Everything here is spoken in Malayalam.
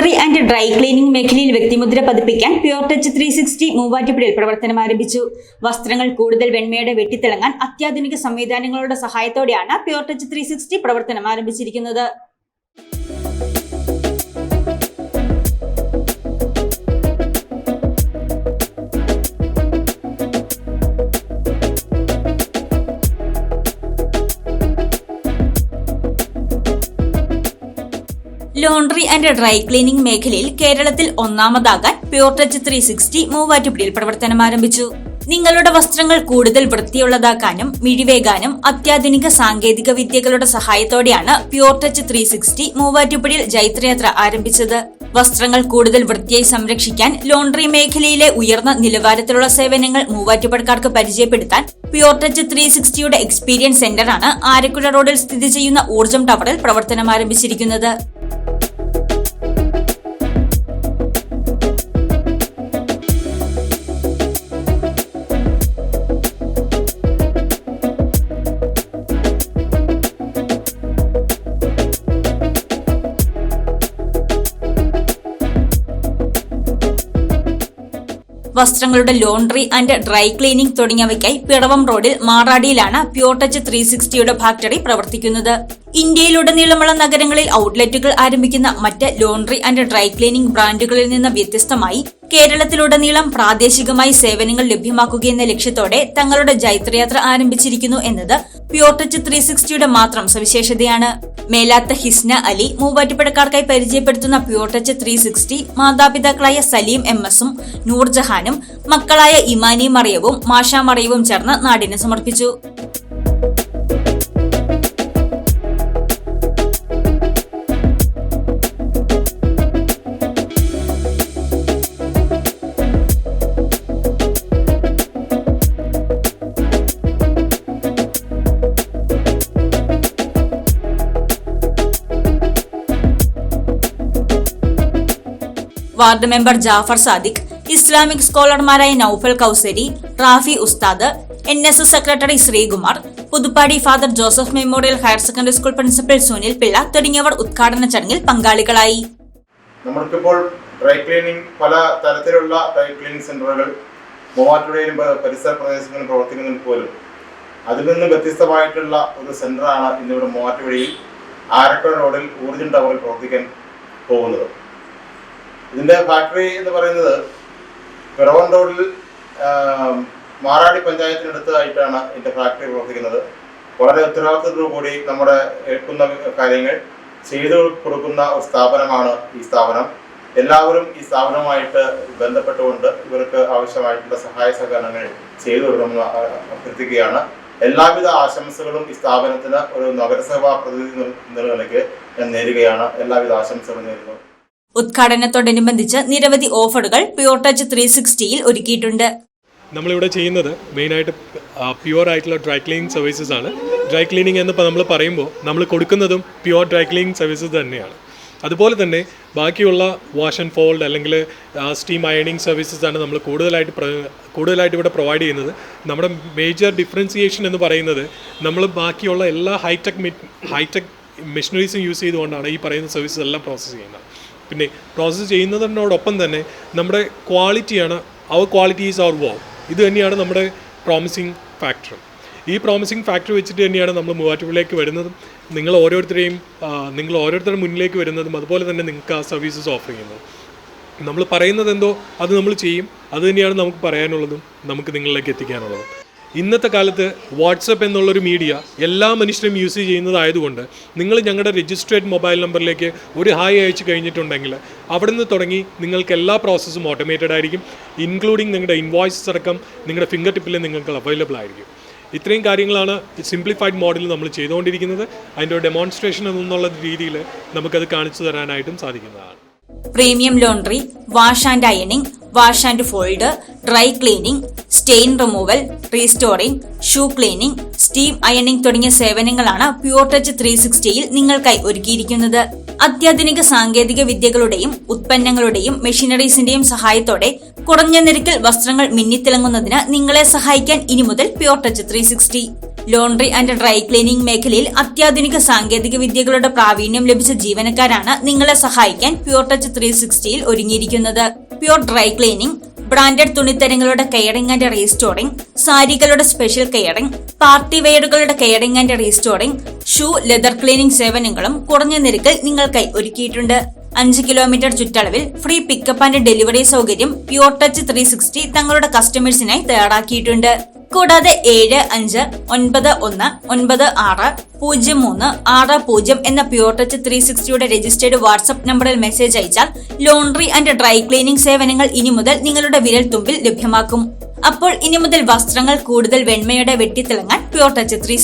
ലോണ്ടറി ആൻഡ് ഡ്രൈ ക്ലീനിംഗ് മേഖലയിൽ വ്യക്തിമുദ്ര പതിപ്പിക്കാൻ പ്യോർ ടച്ച് ത്രീ സിക്സ്റ്റി മൂവാറ്റുപുഴയിൽ പ്രവർത്തനം ആരംഭിച്ചു. വസ്ത്രങ്ങൾ കൂടുതൽ വെണ്മയുടെ വെട്ടിത്തിളങ്ങാൻ അത്യാധുനിക സംവിധാനങ്ങളുടെ സഹായത്തോടെയാണ് പ്യോർ ടച്ച് ത്രീ സിക്സ്റ്റി പ്രവർത്തനം ആരംഭിച്ചിരിക്കുന്നത്. ലോണ്ടറി ആൻഡ് ഡ്രൈ ക്ലീനിംഗ് മേഖലയിൽ കേരളത്തിൽ ഒന്നാമതാകാൻ പ്യോർ ടച്ച് ത്രീ സിക്സ്റ്റി മൂവാറ്റുപുഴയിൽ പ്രവർത്തനം ആരംഭിച്ചു. നിങ്ങളുടെ വസ്ത്രങ്ങൾ കൂടുതൽ വൃത്തിയുള്ളതാക്കാനും മിഴിവേകാനും അത്യാധുനിക സാങ്കേതിക വിദ്യകളുടെ സഹായത്തോടെയാണ് പ്യോർ ടച്ച് ത്രീ സിക്സ്റ്റി മൂവാറ്റുപുഴയിൽ ജൈത്രയാത്ര ആരംഭിച്ചത്. വസ്ത്രങ്ങൾ കൂടുതൽ വൃത്തിയായി സംരക്ഷിക്കാൻ ലോണ്ടറി മേഖലയിലെ ഉയർന്ന നിലവാരത്തിലുള്ള സേവനങ്ങൾ മൂവാറ്റുപുഴക്കാർക്ക് പരിചയപ്പെടുത്താൻ പ്യോർ ടച്ച് ത്രീ സിക്സ്റ്റിയുടെ എക്സ്പീരിയൻസ് സെന്ററാണ് ആരക്കുഴ റോഡിൽ സ്ഥിതി ചെയ്യുന്ന ഊർജം ടവറിൽ പ്രവർത്തനം ആരംഭിച്ചിരിക്കുന്നത്. വസ്ത്രങ്ങളുടെ ലോണ്ടറി ആൻഡ് ഡ്രൈ ക്ലീനിംഗ് തുടങ്ങിയവയ്ക്കായി പിടവം റോഡിൽ മാറാടിയിലാണ് പ്യോർ ടച്ച് ത്രീ സിക്സ്റ്റിയുടെ ഫാക്ടറി പ്രവർത്തിക്കുന്നത്. ഇന്ത്യയിലുടനീളമുള്ള നഗരങ്ങളിൽ ഔട്ട്ലെറ്റുകൾ ആരംഭിക്കുന്ന മറ്റ് ലോണ്ടറി ആൻഡ് ഡ്രൈ ക്ലീനിംഗ് ബ്രാൻഡുകളിൽ നിന്ന് വ്യത്യസ്തമായി കേരളത്തിലുടനീളം പ്രാദേശികമായി സേവനങ്ങൾ ലഭ്യമാക്കുകയെന്ന ലക്ഷ്യത്തോടെ തങ്ങളുടെ ജൈത്രയാത്ര ആരംഭിച്ചിരിക്കുന്നു എന്നത് പ്യോർട്ടച്ച് ത്രീ സിക്സ്റ്റിയുടെ മാത്രം സവിശേഷതയാണ്. മേലാത്ത ഹിസ്ന അലി മൂവാറ്റുപുഴക്കാർക്കായി പരിചയപ്പെടുത്തുന്ന പ്യോർട്ടച്ച് ത്രീ സിക്സ്റ്റി മാതാപിതാക്കളായ സലീം എം എസും നൂർജഹാനും മക്കളായ ഇമാനി മറിയവും മാഷ മറിയവും ചേർന്ന് നാടിന് സമർപ്പിച്ചു. Ward member Jafar Sadiq Islamic സ്കോളർമാരായ Noufal Kausari Rafi Ustad N S S secretary Sreekumar Puthuppady father Joseph memorial higher secondary school principal Sunil Pillai തുടങ്ങിയവർ ഉദ്ഘാടന ചടങ്ങിൽ പങ്കാളികളായി. നമ്മൾക്കിപ്പോൾ ഡ്രൈ ക്ലീനിങ് പല തരത്തിലുള്ള ഡ്രൈ ക്ലീനിങ് സെന്ററുകൾ മൂവാറ്റുപുഴയിലും പരിസര പ്രദേശങ്ങളിലും പ്രവർത്തിക്കുന്നെങ്കിൽ പോലും. അതിൽ നിന്ന് വ്യത്യസ്തമായിട്ടുള്ള ഒരു സെന്ററാണ് ഇന്നിവിടെ മൂവാറ്റുപുഴയിൽ ആരക്കോട് റോഡിൽ ഊർജം ടവറിൽ പ്രവർത്തിക്കാൻ പോകുന്നത്. ഇതിന്റെ ഫാക്ടറി എന്ന് പറയുന്നത് പിറവൻ റോഡിൽ മാറാടി പഞ്ചായത്തിനടുത്തായിട്ടാണ് ഇതിന്റെ ഫാക്ടറി പ്രവർത്തിക്കുന്നത്. വളരെ ഉത്തരവാദിത്തത്തോടു കൂടി നമ്മുടെ ഏൽക്കുന്ന കാര്യങ്ങൾ ചെയ്തു കൊടുക്കുന്ന ഒരു സ്ഥാപനമാണ് ഈ സ്ഥാപനം. എല്ലാവരും ഈ സ്ഥാപനവുമായിട്ട് ബന്ധപ്പെട്ടുകൊണ്ട് ഇവർക്ക് ആവശ്യമായിട്ടുള്ള സഹായ സഹകരണങ്ങൾ ചെയ്തു കൊടുക്കണമെന്ന് അഭ്യർത്ഥിക്കുകയാണ്. എല്ലാവിധ ആശംസകളും ഈ സ്ഥാപനത്തിന് ഒരു നഗരസഭാ പ്രതിനിധി നിലനിലയ്ക്ക് ഞാൻ നേരുകയാണ്. എല്ലാവിധ ആശംസകളും നേരുന്നു. ഉദ്ഘാടനത്തോടനുബന്ധിച്ച് നിരവധി ഓഫറുകൾ പ്യോർ ടച്ച് ത്രീ സിക്സ്റ്റിയിൽ ഒരുക്കിയിട്ടുണ്ട്. നമ്മളിവിടെ ചെയ്യുന്നത് മെയിനായിട്ട് പ്യുവർ ആയിട്ടുള്ള ഡ്രൈ ക്ലീനിങ് സർവീസസ് ആണ്. ഡ്രൈ ക്ലീനിങ് എന്ന് നമ്മൾ പറയുമ്പോൾ നമ്മൾ കൊടുക്കുന്നതും പ്യുവർ ഡ്രൈ ക്ലീനിങ് സർവീസസ് തന്നെയാണ്. അതുപോലെ തന്നെ ബാക്കിയുള്ള വാഷ് ആൻഡ് ഫോൾഡ് അല്ലെങ്കിൽ സ്റ്റീം അയണിങ് സർവീസസ് ആണ് നമ്മൾ കൂടുതലായിട്ട് കൂടുതലായിട്ട് ഇവിടെ പ്രൊവൈഡ് ചെയ്യുന്നത്. നമ്മുടെ മേജർ ഡിഫറൻസിയേഷൻ എന്ന് പറയുന്നത് നമ്മൾ ബാക്കിയുള്ള എല്ലാ ഹൈടെക് ഹൈടെക് മെഷീനറീസും യൂസ് ചെയ്തുകൊണ്ടാണ് ഈ പറയുന്ന സർവീസസ് എല്ലാം പ്രോസസ്സ് ചെയ്യുന്നത്. പിന്നെ പ്രോസസ്സ് ചെയ്യുന്നതിനോടൊപ്പം തന്നെ നമ്മുടെ ക്വാളിറ്റിയാണ് അവർ ക്വാളിറ്റി ഈസ് അവർ വോ ഇത് തന്നെയാണ് നമ്മുടെ പ്രോമിസിങ് ഫാക്ടർ ഈ പ്രോമിസിങ് ഫാക്ടർ വെച്ചിട്ട് തന്നെയാണ് നമ്മൾ മൂവാറ്റുപുഴയിലേക്ക് വരുന്നതും നിങ്ങൾ ഓരോരുത്തരെയും നിങ്ങൾ ഓരോരുത്തരുടെ മുന്നിലേക്ക് വരുന്നതും അതുപോലെ തന്നെ നിങ്ങൾക്ക് ആ സർവീസസ് ഓഫർ ചെയ്യുന്നത് നമ്മൾ പറയുന്നത് എന്തോ അത് നമ്മൾ ചെയ്യും അത് തന്നെയാണ് നമുക്ക് പറയാനുള്ളതും നമുക്ക് നിങ്ങളിലേക്ക് എത്തിക്കാനുള്ളതും. ഇന്നത്തെ കാലത്ത് വാട്സപ്പ് എന്നുള്ളൊരു മീഡിയ എല്ലാ മനുഷ്യരും യൂസ് ചെയ്യുന്നതായതുകൊണ്ട് നിങ്ങൾ ഞങ്ങളുടെ രജിസ്ട്രേഡ് മൊബൈൽ നമ്പറിലേക്ക് ഒരു ഹായ് അയച്ചു കഴിഞ്ഞിട്ടുണ്ടെങ്കിൽ അവിടെ നിന്ന് തുടങ്ങി നിങ്ങൾക്ക് എല്ലാ പ്രോസസ്സും ഓട്ടോമേറ്റഡ് ആയിരിക്കും ഇൻക്ലൂഡിങ് നിങ്ങളുടെ ഇൻവോയ്സസ് അടക്കം നിങ്ങളുടെ ഫിംഗർ ടിപ്പിൽ നിങ്ങൾക്ക് അവൈലബിൾ ആയിരിക്കും. ഇത്രയും കാര്യങ്ങളാണ് സിംപ്ലിഫൈഡ് മോഡലിൽ നമ്മൾ ചെയ്തുകൊണ്ടിരിക്കുന്നത്. അതിന്റെ ഒരു ഡെമോൺസ്ട്രേഷൻ എന്നുള്ള രീതിയിൽ നമുക്കത് കാണിച്ചു തരാനായിട്ടും സാധിക്കുന്നതാണ്. Premium laundry wash and ironing wash and fold dry cleaning stain removal restoring shoe cleaning steam ironing തുടങ്ങിയ സേവനങ്ങളാണ് പ്യൂർ ടച്ച് ത്രീ സിക്സ്റ്റിയിൽ നിങ്ങൾക്കായി ഒരുക്കിയിരിക്കുന്നത്. അത്യാധുനിക സാങ്കേതിക വിദ്യകളുടെയും ഉത്പന്നങ്ങളുടെയും മെഷീനറീസിന്റെയും സഹായത്തോടെ കുറഞ്ഞ നിരക്കിൽ വസ്ത്രങ്ങൾ മിന്നിത്തിളങ്ങുന്നതിന് നിങ്ങളെ സഹായിക്കാൻ ഇനി മുതൽ Pure Touch three sixty laundry and dry cleaning മേഖലയിൽ അത്യാധുനിക സാങ്കേതിക വിദ്യകളുടെ പ്രാവീണ്യം ലഭിച്ച ജീവനക്കാരാണ് നിങ്ങളെ സഹായിക്കാൻ പ്യൂർ ടച്ച് ത്രീ സിക്സ്റ്റിയിൽ ഒരുങ്ങിയിരിക്കുന്നത്. പ്യൂർ ഡ്രൈ ക്ലീനിംഗ് ബ്രാൻഡഡ് തുണിത്തരങ്ങളുടെ കെയറിംഗ് ആൻഡ് റീസ്റ്റോറിംഗ് സാരികളുടെ special caring party വെയറുകളുടെ caring and restoring shoe leather cleaning സേവനങ്ങളും കുറഞ്ഞ നിരക്കിൽ നിങ്ങൾക്കായി ഒരുക്കിയിട്ടുണ്ട്. അഞ്ച് കിലോമീറ്റർ ചുറ്റളവിൽ ഫ്രീ പിക്കപ്പ് ആൻഡ് ഡെലിവറി സൗകര്യം പ്യൂർ ടച്ച് ത്രീ സിക്സ്റ്റി തങ്ങളുടെ കസ്റ്റമേഴ്സിനായി തയ്യാറാക്കിയിട്ടുണ്ട്. കൂടാതെ ഏഴ് അഞ്ച് ഒൻപത് ഒന്ന് ഒൻപത് ആറ് പൂജ്യം മൂന്ന് ആറ് പൂജ്യം എന്ന പ്യൂർ ടച്ച് ത്രീ സിക്സ്റ്റിയുടെ രജിസ്റ്റേർഡ് വാട്സ്ആപ്പ് നമ്പറിൽ മെസ്സേജ് അയച്ചാൽ ലോണ്ടറി ആൻഡ് ഡ്രൈ ക്ലീനിംഗ് സേവനങ്ങൾ ഇനി മുതൽ നിങ്ങളുടെ വിരൽ തുമ്പിൽ ലഭ്യമാക്കും. അപ്പോൾ ഇനി മുതൽ വസ്ത്രങ്ങൾ കൂടുതൽ വെണ്മയുടെ വെട്ടിത്തിളങ്ങാൻ പ്യൂർ ടച്ച് ത്രീ